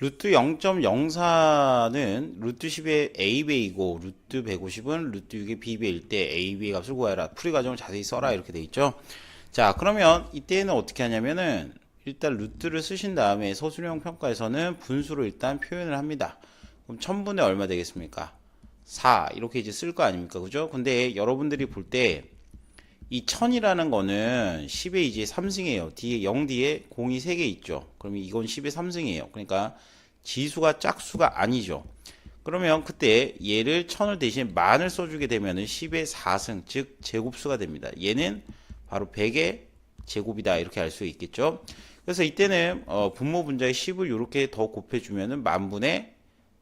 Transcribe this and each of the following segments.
루트 0.04는 루트 10의 AB이고 루트 150은 루트 6의 BB일 때 AB의 값을 구하라. 풀이 과정을 자세히 써라 이렇게 돼 있죠. 자 그러면 이때는 어떻게 하냐면은 일단 루트를 쓰신 다음에 서술형 평가에서는 분수로 일단 표현을 합니다. 그럼 1000분의 얼마 되겠습니까? 4 이렇게 이제 쓸 거 아닙니까? 그죠? 근데 여러분들이 볼때 이 1000이라는 거는 10의 이제 3승이에요. 뒤에 0 뒤에 0이 3개 있죠. 그러면 이건 10의 3승이에요. 그러니까 지수가 짝수가 아니죠. 그러면 그때 얘를 1000을 대신 만을 써주게 되면은 10의 4승, 즉 제곱수가 됩니다. 얘는 바로 100의 제곱이다 이렇게 알 수 있겠죠. 그래서 이때는 어, 분모 분자의 10을 이렇게 더 곱해주면은 만분의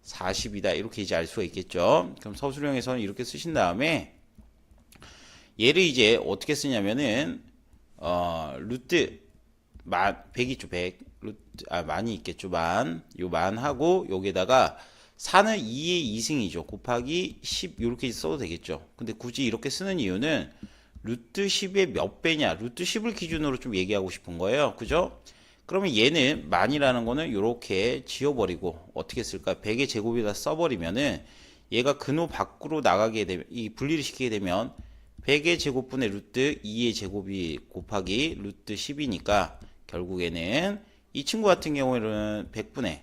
40이다 이렇게 이제 알 수가 있겠죠. 그럼 서술형에서는 이렇게 쓰신 다음에 얘를 이제 어떻게 쓰냐면은 어 루트 만 100이죠 100 루트 아 만이 있겠죠 만요 만하고 여기에다가 4는 2의 2승이죠. 곱하기 10 이렇게 써도 되겠죠. 근데 굳이 이렇게 쓰는 이유는 루트 10의 몇 배냐. 루트 10을 기준으로 좀 얘기하고 싶은 거예요. 그죠? 그러면 얘는 만이라는 거는 이렇게 지워버리고 어떻게 쓸까? 100의 제곱에다 써버리면은 얘가 근호 밖으로 나가게 되면 이 분리를 시키게 되면 100의 제곱분의 루트 2의 제곱이 곱하기 루트 10이니까 결국에는 이 친구 같은 경우에는 100분의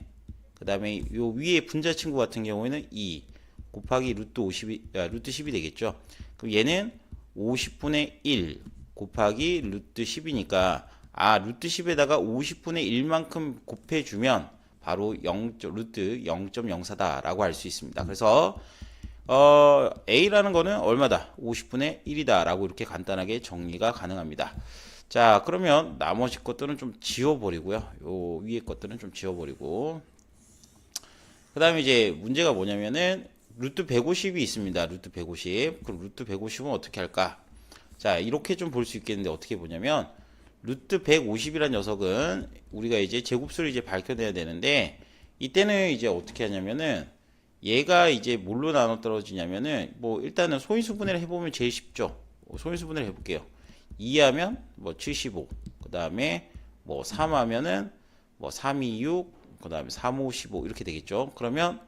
그 다음에 요 위에 분자 친구 같은 경우에는 2 곱하기 루트 50이 아, 루트 10이 되겠죠. 그럼 얘는 50분의 1 곱하기 루트 10이니까 아 루트 10에다가 50분의 1만큼 곱해주면 바로 0 루트 0.04다라고 할 수 있습니다. 그래서 어, A라는 거는 얼마다? 50분의 1이다. 라고 이렇게 간단하게 정리가 가능합니다. 자, 그러면 나머지 것들은 좀 지워버리고요. 요 위에 것들은 좀 지워버리고. 그 다음에 이제 문제가 뭐냐면은, 루트 150이 있습니다. 루트 150. 그럼 루트 150은 어떻게 할까? 자, 이렇게 좀 볼 수 있겠는데, 어떻게 보냐면, 루트 150이란 녀석은 우리가 이제 제곱수를 이제 밝혀내야 되는데, 이때는 이제 어떻게 하냐면은, 얘가 이제 뭘로 나눠 떨어지냐면은 뭐 일단은 소인수 분해를 해보면 제일 쉽죠. 소인수 분해를 해볼게요. 2하면 뭐 75, 그 다음에 뭐 3하면은 뭐 3, 2, 6, 그 다음에 3, 5, 15 이렇게 되겠죠. 그러면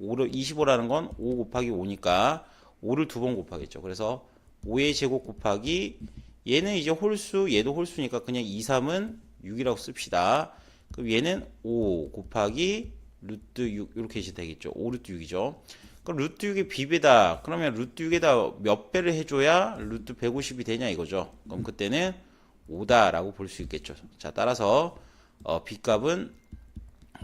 5를 25라는 건 5 곱하기 5니까 5를 두 번 곱하겠죠. 그래서 5의 제곱 곱하기 얘는 이제 홀수, 얘도 홀수니까 그냥 2, 3은 6이라고 씁시다. 그럼 얘는 5 곱하기 루트 6 이렇게 이제 되겠죠. 5 루트 6이죠. 그럼 루트 6의 비배다. 그러면 루트 6에다 몇 배를 해줘야 루트 150이 되냐 이거죠. 그럼 그때는 5다라고 볼 수 있겠죠. 자 따라서 어, B값은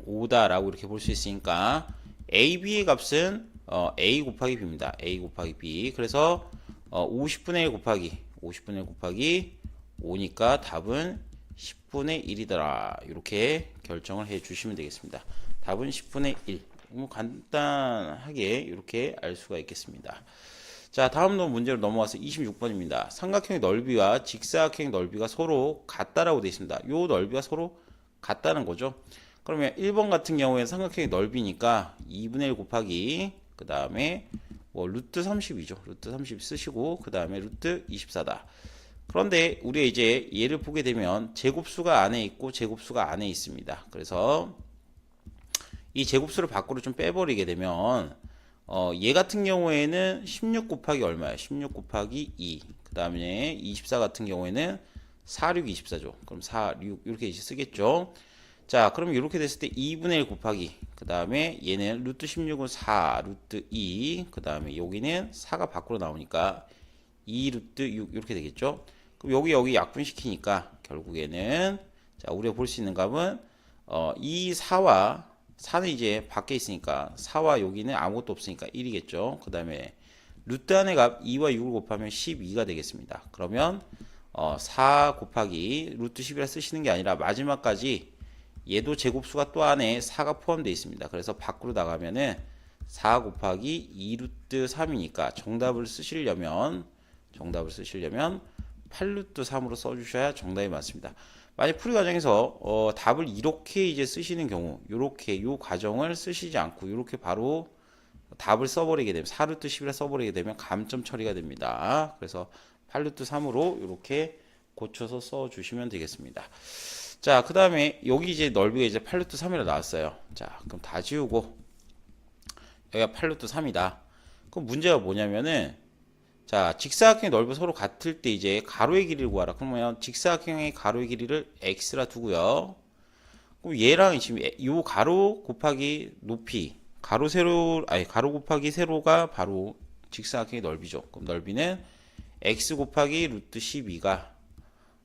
5다라고 이렇게 볼 수 있으니까 A, B의 값은 어, A 곱하기 B입니다. A 곱하기 B. 그래서 어, 50분의 1 곱하기 50분의 1 곱하기 5니까 답은 10분의 1이더라. 이렇게 결정을 해 주시면 되겠습니다. 답은 10분의 1. 뭐 간단하게 이렇게 알 수가 있겠습니다. 자, 다음 문제로 넘어와서 26번입니다. 삼각형의 넓이와 직사각형의 넓이가 서로 같다라고 되어 있습니다. 요 넓이가 서로 같다는 거죠. 그러면 1번 같은 경우에는 삼각형의 넓이니까 2분의 1 곱하기 그 다음에 뭐 루트 30이죠. 루트 30 쓰시고 그 다음에 루트 24다. 그런데 우리가 이제 얘를 보게 되면 제곱수가 안에 있고 제곱수가 안에 있습니다. 그래서 이 제곱수를 밖으로 좀 빼버리게 되면 어, 얘 같은 경우에는 16 곱하기 얼마야? 16 곱하기 2. 그 다음에 24 같은 경우에는 4, 6, 24죠. 그럼 4, 6 이렇게 쓰겠죠. 자, 그럼 이렇게 됐을 때 2분의 1 곱하기 그 다음에 얘는 루트 16은 4, 루트 2. 그 다음에 여기는 4가 밖으로 나오니까 2 루트 6 이렇게 되겠죠. 그럼 여기 여기 약분시키니까 결국에는 자 우리가 볼 수 있는 값은 어, 이 4와 4는 이제 밖에 있으니까 4와 여기는 아무것도 없으니까 1이겠죠. 그 다음에 루트 안의 값 2와 6을 곱하면 12가 되겠습니다. 그러면 어, 4 곱하기 루트 10이라 쓰시는 게 아니라 마지막까지 얘도 제곱수가 또 안에 4가 포함되어 있습니다. 그래서 밖으로 나가면은 4 곱하기 2 루트 3이니까 정답을 쓰시려면 정답을 쓰시려면 8루트 3으로 써주셔야 정답이 맞습니다. 만약 풀이 과정에서 어, 답을 이렇게 이제 쓰시는 경우, 이렇게 요 과정을 쓰시지 않고 이렇게 바로 답을 써버리게 되면 4루트 10이라 써버리게 되면 감점 처리가 됩니다. 그래서 8루트 3으로 이렇게 고쳐서 써주시면 되겠습니다. 자, 그 다음에 여기 이제 넓이가 이제 8루트 3이라 나왔어요. 자, 그럼 다 지우고 여기가 8루트 3이다. 그럼 문제가 뭐냐면은 자, 직사각형의 넓이 서로 같을 때 이제 가로의 길이를 구하라. 그러면 직사각형의 가로의 길이를 x라 두고요. 그럼 얘랑 지금 요 가로 곱하기 높이 가로 세로 아니 가로 곱하기 세로가 바로 직사각형의 넓이죠. 그럼 넓이는 x 곱하기 루트 12가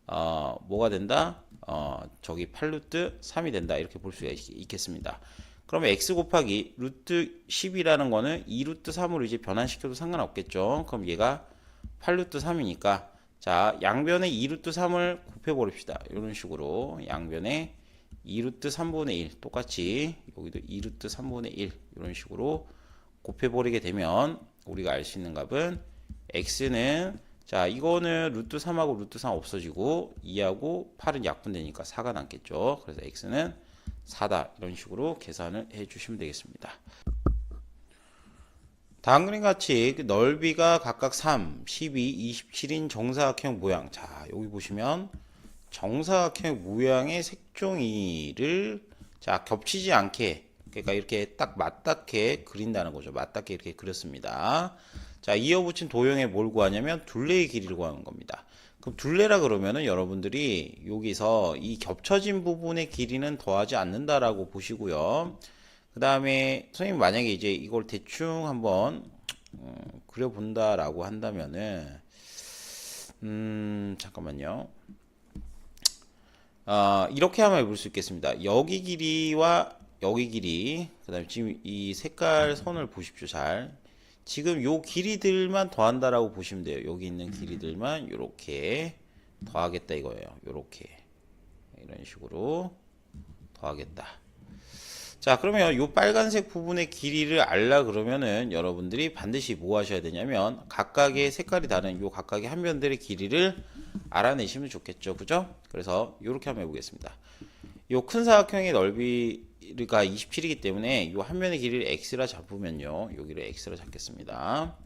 어 뭐가 된다? 어 저기 8루트 3이 된다. 이렇게 볼 수가 있, 있겠습니다. 그러면 x 곱하기 루트 10이라는 거는 2루트 3으로 이제 변환시켜도 상관없겠죠. 그럼 얘가 8루트 3이니까 자 양변에 2루트 3을 곱해버립시다. 이런 식으로 양변에 2루트 3분의 1 똑같이 여기도 2루트 3분의 1 이런 식으로 곱해버리게 되면 우리가 알 수 있는 값은 x는 자 이거는 루트 3하고 루트 3 없어지고 2하고 8은 약분되니까 4가 남겠죠. 그래서 x는 4다 이런 식으로 계산을 해 주시면 되겠습니다. 다음 그림 같이 그 넓이가 각각 3, 12, 27인 정사각형 모양. 자, 여기 보시면 정사각형 모양의 색종이를 자, 겹치지 않게 그러니까 이렇게 딱 맞닿게 그린다는 거죠. 맞닿게 이렇게 그렸습니다. 자, 이어붙인 도형에 뭘 구하냐면 둘레의 길이를 구하는 겁니다. 그럼 둘레라 그러면은 여러분들이 여기서 이 겹쳐진 부분의 길이는 더하지 않는다라고 보시고요. 그 다음에 선생님 만약에 이제 이걸 대충 한번 음, 그려본다라고 한다면은 음 잠깐만요. 아 이렇게 한번 해볼 수 있겠습니다. 여기 길이와 여기 길이 그 다음에 지금 이 색깔 선을 보십시오 잘. 지금 요 길이들만 더한다라고 보시면 돼요. 여기 있는 길이들만 이렇게 더하겠다 이거예요. 요렇게 이런 식으로 더하겠다. 자, 그러면 요 빨간색 부분의 길이를 알라 그러면은 여러분들이 반드시 뭐 하셔야 되냐면 각각의 색깔이 다른 요 각각의 한 변들의 길이를 알아내시면 좋겠죠. 그죠? 그래서 요렇게 한번 해보겠습니다. 요 큰 사각형의 넓이 가 27이기 때문에 요한 면의 길이를 x라 잡으면요. 여기를 x라 잡겠습니다.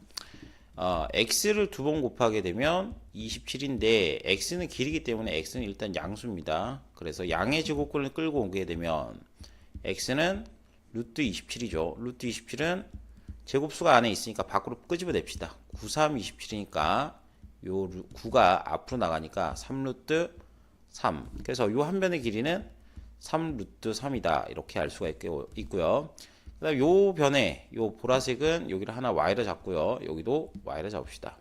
어, x를 두 번 곱하게 되면 27인데 x는 길이기 때문에 x는 일단 양수입니다. 그래서 양의 제곱근을 끌고 오게 되면 x는 루트 27이죠. 루트 27은 제곱수가 안에 있으니까 밖으로 끄집어 냅시다. 93 27이니까 요 9가 앞으로 나가니까 3루트 3. 그래서 요 한 변의 길이는 3루트 3이다. 이렇게 알 수가 있고요. 그 다음 요 변에 요 보라색은 여기를 하나 y를 잡고요. 여기도 y를 잡읍시다.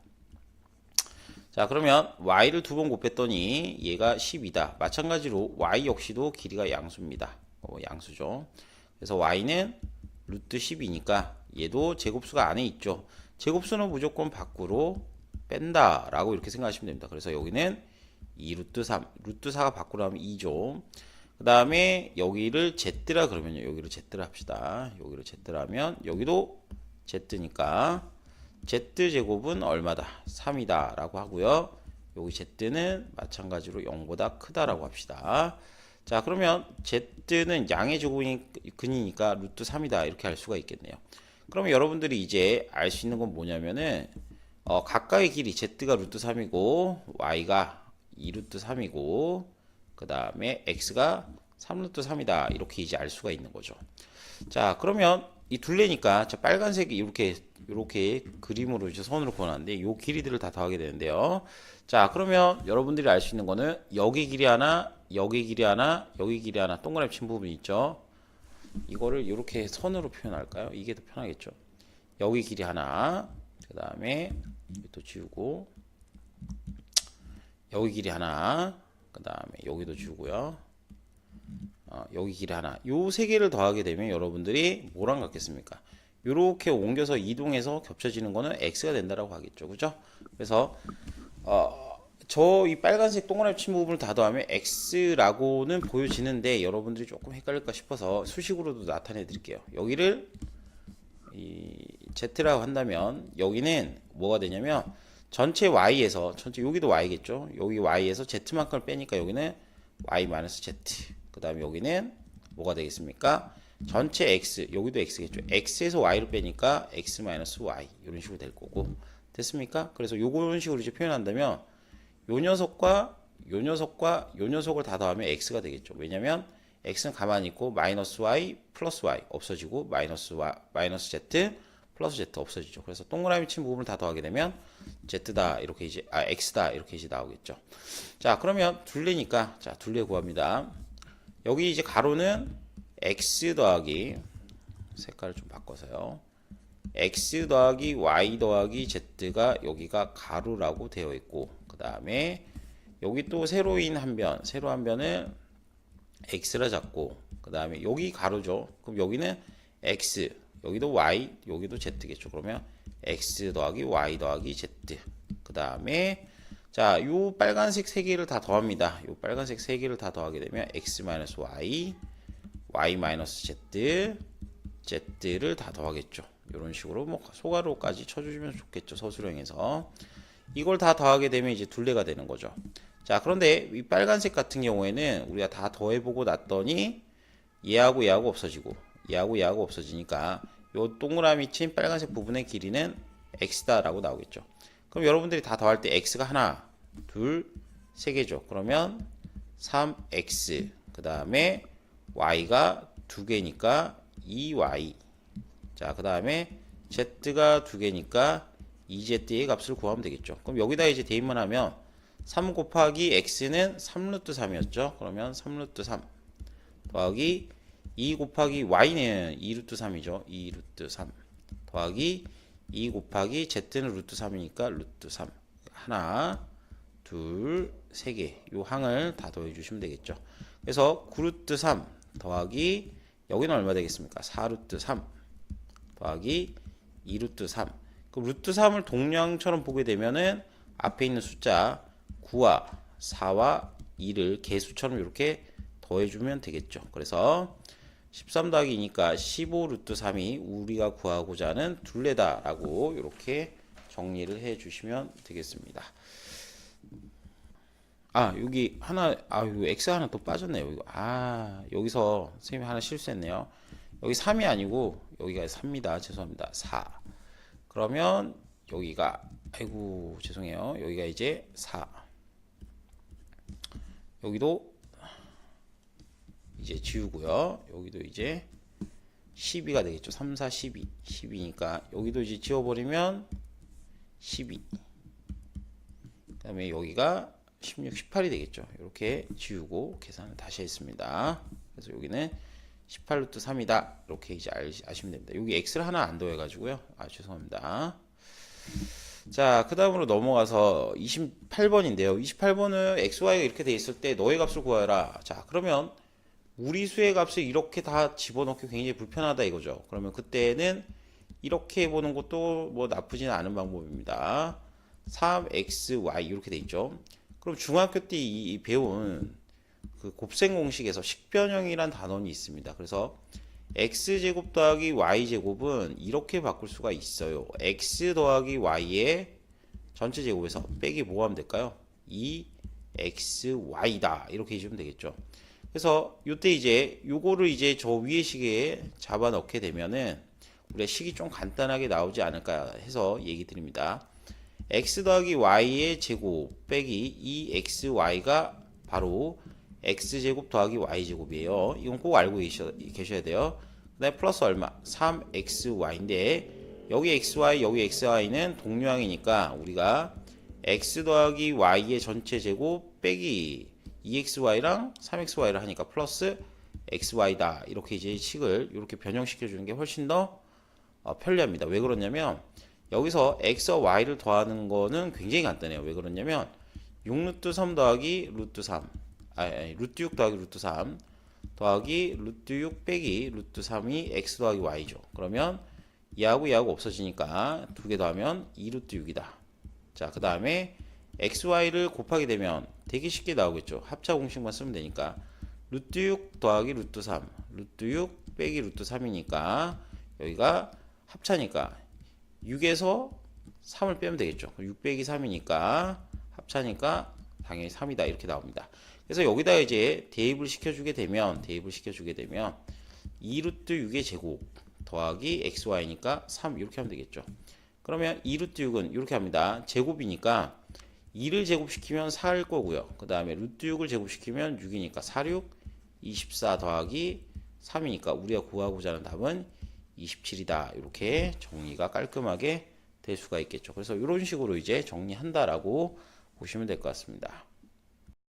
자 그러면 y를 두 번 곱했더니 얘가 10이다. 마찬가지로 y 역시도 길이가 양수입니다. 어, 양수죠. 그래서 y는 루트 10이니까 얘도 제곱수가 안에 있죠. 제곱수는 무조건 밖으로 뺀다 라고 이렇게 생각하시면 됩니다. 그래서 여기는 2 루트 3, 루트 4가 밖으로 하면 2죠. 그 다음에 여기를 z라 그러면요. 여기를 z라 합시다. 여기를 z라 하면 여기도 z니까 z 제곱은 얼마다? 3이다 라고 하고요. 여기 z는 마찬가지로 0보다 크다라고 합시다. 자 그러면 z는 양의 제곱근이니까 루트 3이다 이렇게 할 수가 있겠네요. 그러면 여러분들이 이제 알 수 있는 건 뭐냐면은 어, 각각의 길이 z가 루트 3이고 y가 2루트 3이고 그 다음에 x가 3루트 3이다 이렇게 이제 알 수가 있는 거죠. 자 그러면 이 둘레니까 저 빨간색이 이렇게 이렇게 그림으로 이제 선으로 그어놨는데 이 길이들을 다 더하게 되는데요. 자 그러면 여러분들이 알 수 있는 거는 여기 길이 하나, 여기 길이 하나, 여기 길이 하나 동그라미 친 부분이 있죠. 이거를 이렇게 선으로 표현할까요? 이게 더 편하겠죠. 여기 길이 하나, 그 다음에 또 지우고 여기 길이 하나, 그 다음에 여기도 지우고요. 어, 여기 길이 하나. 요 세 개를 더하게 되면 여러분들이 뭐랑 같겠습니까? 이렇게 옮겨서 이동해서 겹쳐지는 거는 x가 된다라고 하겠죠. 그죠? 그래서 어, 저 이 빨간색 동그라미 친 부분을 다 더하면 x라고는 보여지는데 여러분들이 조금 헷갈릴까 싶어서 수식으로도 나타내 드릴게요. 여기를 이 z라고 한다면 여기는 뭐가 되냐면 전체 y에서 전체 여기도 y겠죠. 여기 y에서 z만큼을 빼니까 여기는 y-z. 그다음에 여기는 뭐가 되겠습니까? 전체 x 여기도 x겠죠. x에서 y를 빼니까 x-y 이런 식으로 될 거고 됐습니까? 그래서 요런 식으로 이제 표현한다면 요 녀석과 요 녀석과 요 녀석을 다 더하면 x가 되겠죠. 왜냐면 x는 가만히 있고 마이너스 y 플러스 y 없어지고 마이너스 y 마이너스 z 플러스 z 없어지죠. 그래서 동그라미 친 부분을 다 더하게 되면 z다 이렇게 이제 아 x다 이렇게 이제 나오겠죠. 자 그러면 둘레니까 자 둘레 구합니다. 여기 이제 가로는 x 더하기 색깔을 좀 바꿔서요. x 더하기 y 더하기 z가 여기가 가로라고 되어 있고 그 다음에 여기 또 세로인 한 변, 세로 한 변을 x라 잡고 그 다음에 여기 가로죠. 그럼 여기는 x, 여기도 y, 여기도 z겠죠. 그러면 x 더하기 y 더하기 z. 그 다음에 자, 요 빨간색 세 개를 다 더합니다. 요 빨간색 세 개를 다 더하게 되면 x 마이너스 y, y 마이너스 z, z를 다 더하겠죠. 이런 식으로 뭐 소가로까지 쳐주시면 좋겠죠. 서술형에서 이걸 다 더하게 되면 이제 둘레가 되는 거죠. 자, 그런데 이 빨간색 같은 경우에는 우리가 다 더해보고 났더니 얘하고 얘하고 없어지고 얘하고 얘하고 없어지니까 요 동그라미 친 빨간색 부분의 길이는 x다라고 나오겠죠. 그럼 여러분들이 다 더할 때 x가 하나, 둘, 세 개죠. 그러면 3x 그 다음에 y가 두 개니까 2y 자, 그 다음에 z가 두 개니까 2z의 값을 구하면 되겠죠. 그럼 여기다 이제 대입만 하면 3 곱하기 x는 3루트 3이었죠. 그러면 3루트 3 더하기 2 곱하기 y는 2 루트 3이죠. 2 루트 3 더하기 2 곱하기 z는 루트 3이니까 루트 3 하나 둘세개요 항을 다 더해 주시면 되겠죠. 그래서 9루트 3 더하기 여기는 얼마 되겠습니까? 4루트 3 더하기 2루트 3. 그 루트 3을 동량처럼 보게 되면은 앞에 있는 숫자 9와 4와 2를 개수처럼 이렇게 더해주면 되겠죠. 그래서 13 더하기 2니까 15 루트 3이 우리가 구하고자 하는 둘레다라고 이렇게 정리를 해 주시면 되겠습니다. 아 여기 하나 아 여기 x 하나 또 빠졌네요. 이거. 아 여기서 선생님이 하나 실수했네요. 여기 3이 아니고 여기가 3입니다. 죄송합니다. 4. 그러면 여기가 아이고 죄송해요. 여기가 이제 4. 여기도 이제 지우고요. 여기도 이제 12가 되겠죠. 3, 4, 12. 12니까 여기도 이제 지워버리면 12. 그 다음에 여기가 16, 18이 되겠죠. 이렇게 지우고 계산을 다시 했습니다. 그래서 여기는 18루트 3이다. 이렇게 이제 아시면 됩니다. 여기 x를 하나 안 더해가지고요. 아, 죄송합니다. 자, 그 다음으로 넘어가서 28번인데요. 28번은 xy가 이렇게 돼 있을 때 너의 값을 구하라. 자, 그러면 우리 수의 값을 이렇게 다 집어넣기 굉장히 불편하다 이거죠. 그러면 그때는 이렇게 해보는 것도 뭐 나쁘지는 않은 방법입니다. 3xy 이렇게 돼 있죠. 그럼 중학교 때 이 배운 그 곱셈 공식에서 식변형이란 단원이 있습니다. 그래서 x제곱 더하기 y제곱은 이렇게 바꿀 수가 있어요. x 더하기 y의 전체 제곱에서 빼기 뭐 하면 될까요? 2xy다. 이렇게 해주면 되겠죠. 그래서 이때 이제 요거를 이제 저 위에 시계에 잡아 넣게 되면은 우리가 식이 좀 간단하게 나오지 않을까 해서 얘기 드립니다. x 더하기 y의 제곱 빼기 2xy가 바로 x제곱 더하기 y제곱이에요. 이건 꼭 알고 계셔, 계셔야 돼요. 그 다음에 플러스 얼마? 3xy인데 여기 xy 여기 xy는 동류항이니까 우리가 x 더하기 y의 전체 제곱 빼기 2xy랑 3xy를 하니까 플러스 xy다 이렇게 이제 식을 이렇게 변형시켜 주는 게 훨씬 더 어, 편리합니다. 왜 그러냐면 여기서 x와 y를 더하는 거는 굉장히 간단해요. 왜 그러냐면 6루트 3 더하기 루트 3 아니, 루트 6 더하기 루트 3 더하기 루트 6 빼기 루트 3이 x 더하기 y죠. 그러면 이하고 이하고 없어지니까 두 개 더하면 2루트 6이다. 자, 그 다음에 xy를 곱하게 되면 되게 쉽게 나오겠죠. 합차 공식만 쓰면 되니까 루트 6 더하기 루트 3 루트 6 빼기 루트 3이니까 여기가 합차니까 6에서 3을 빼면 되겠죠. 6 빼기 3이니까 합차니까 당연히 3이다 이렇게 나옵니다. 그래서 여기다 이제 대입을 시켜주게 되면 대입을 시켜주게 되면 2루트 6의 제곱 더하기 xy니까 3 이렇게 하면 되겠죠. 그러면 2루트 6은 이렇게 합니다. 제곱이니까 2를 제곱시키면 4일 거고요. 그 다음에 루트 6을 제곱시키면 6이니까 4, 6, 24 더하기 3이니까 우리가 구하고자 하는 답은 27이다. 이렇게 정리가 깔끔하게 될 수가 있겠죠. 그래서 이런 식으로 이제 정리한다라고 보시면 될 것 같습니다.